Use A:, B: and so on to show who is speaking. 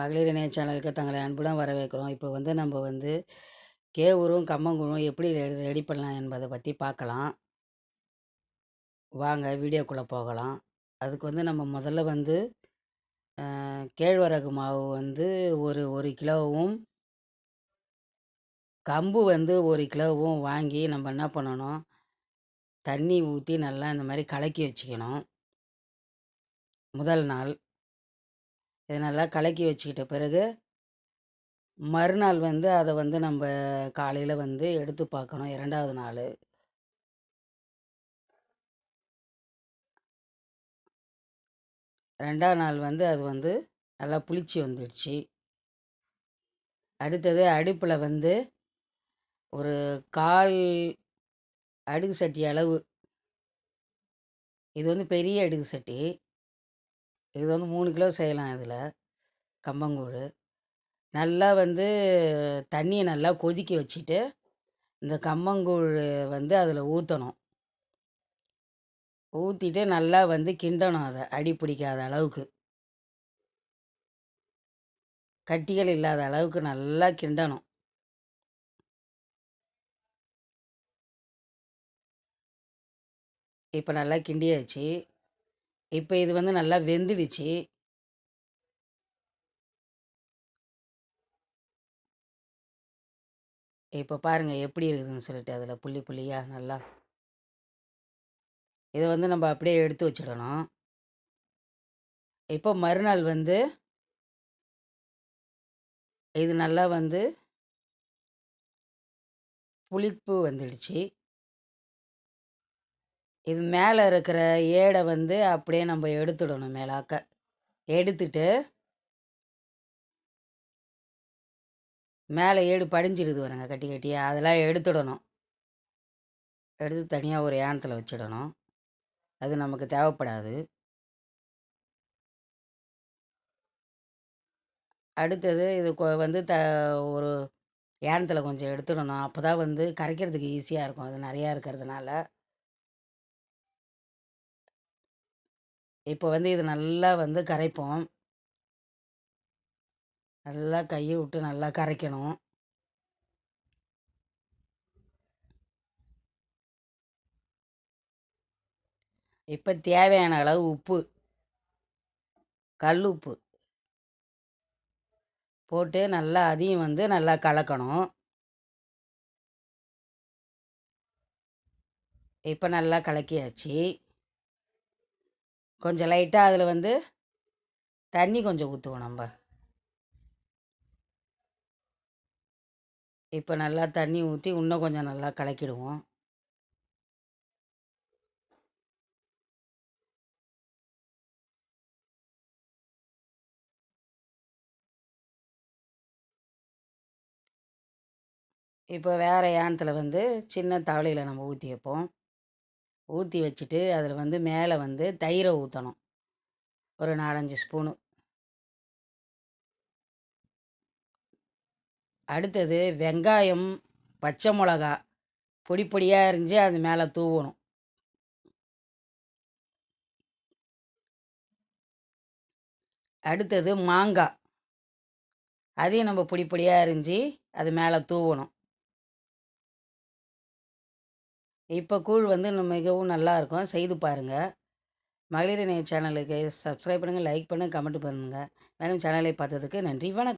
A: மகளிர் இணைய சேனலுக்கு தங்களை அன்புடன் வரவேற்கிறோம். இப்போ வந்து நம்ம வந்து கேவுரும் கம்மங்கூழும் எப்படி ரெடி பண்ணலாம் என்பதை பற்றி பார்க்கலாம். வாங்க வீடியோக்குள்ளே போகலாம். அதுக்கு வந்து நம்ம முதல்ல வந்து கேழ்வரகு மாவு வந்து ஒரு ஒரு கிலோவும் கம்பு வந்து ஒரு கிலோவும் வாங்கி நம்ம என்ன பண்ணணும் தண்ணி ஊற்றி நல்லா இந்த மாதிரி கலக்கி வச்சுக்கணும். முதல் நாள். இதை நல்லா கலக்கி வச்சுக்கிட்ட பிறகு மறுநாள் வந்து அதை வந்து நம்ம காலையில் வந்து எடுத்து பார்க்கணும் இரண்டாவது நாள். ரெண்டாவது நாள் வந்து அது வந்து நல்லா புளிச்சு வந்துடுச்சு. அடுத்தது அடுப்பில் வந்து ஒரு கால் அடுக்கு சட்டி அளவு. இது வந்து பெரிய அடுக்கு சட்டி. இது வந்து மூணு கிலோ செய்யலாம் இதில். கம்பங்கூழ். நல்லா வந்து தண்ணியை நல்லா கொதிக்க வச்சுட்டு இந்த கம்மங்கூழ் வந்து அதில் ஊற்றணும் ஊற்றிட்டு நல்லா வந்து கிண்டணும் அதை அடி பிடிக்காத அளவுக்கு. கட்டிகள் இல்லாத அளவுக்கு நல்லா கிண்டணும். இப்போ நல்லா கிண்டியாச்சு. இப்போ இது வந்து நல்லா வெந்துடுச்சு. இப்போ பாருங்கள் எப்படி இருக்குதுன்னு சொல்லிட்டு அதில் புள்ளி புள்ளியாக நல்லா இதை வந்து நம்ம அப்படியே எடுத்து வச்சிடணும். இப்போ மறுநாள் வந்து இது நல்லா வந்து புளிப்பு வந்துடுச்சு. இது மேலே இருக்கிற ஏடை வந்து அப்படியே நம்ம எடுத்துடணும் மேலாக்க. எடுத்துட்டு மேலே ஏடு படிஞ்சிருது பாருங்க கட்டி கட்டியாக அதெல்லாம் எடுத்துடணும். எடுத்து தனியாக ஒரு ஏனத்தில் வச்சிடணும். அது நமக்கு தேவைப்படாது. அடுத்தது இது கொ- வந்து த ஒரு ஏனத்தில் கொஞ்சம் எடுத்துடணும். அப்போ தான் வந்து கரைக்கிறதுக்கு ஈஸியாக இருக்கும். அது நிறையா இருக்கிறதுனால. இப்போ வந்து இது நல்லா வந்து கரைப்போம். நல்லா கையை விட்டு நல்லா கரைக்கணும். இப்போ தேவையான அளவு உப்பு. கல் உப்பு. போட்டு நல்லா அதையும் வந்து நல்லா கலக்கணும். இப்போ நல்லா கலக்கியாச்சு. கொஞ்சம் லைட்டாக அதில் வந்து தண்ணி கொஞ்சம் ஊற்றுவோம் நம்ம. இப்போ நல்லா தண்ணி ஊற்றி இன்னும் கொஞ்சம் நல்லா கலக்கிடுவோம். இப்போ வேறு யானத்தில் வந்து சின்ன தவளையில் நம்ம ஊற்றி வைப்போம். ஊற்றி வச்சுட்டு அதில் வந்து மேலே வந்து தயிரை ஊற்றணும் ஒரு நாலஞ்சு ஸ்பூனு. அடுத்தது வெங்காயம் பச்சை மிளகா பொடி பொடியாக அரிஞ்சு அது மேலே தூவணும். அடுத்தது மாங்காய். அதையும் நம்ம பொடி பொடியாக அரிஞ்சு அது மேலே தூவணும். இப்போ கூழ் வந்து மிகவும் நல்லாயிருக்கும். செய்து பாருங்கள் மகளிர் இணைய சேனலுக்கு சப்ஸ்கிரைப் பண்ணுங்கள் லைக் பண்ணுங்கள் கமெண்ட் பண்ணுங்கள் மேலும் சேனலை பார்த்ததுக்கு நன்றி. வணக்கம்.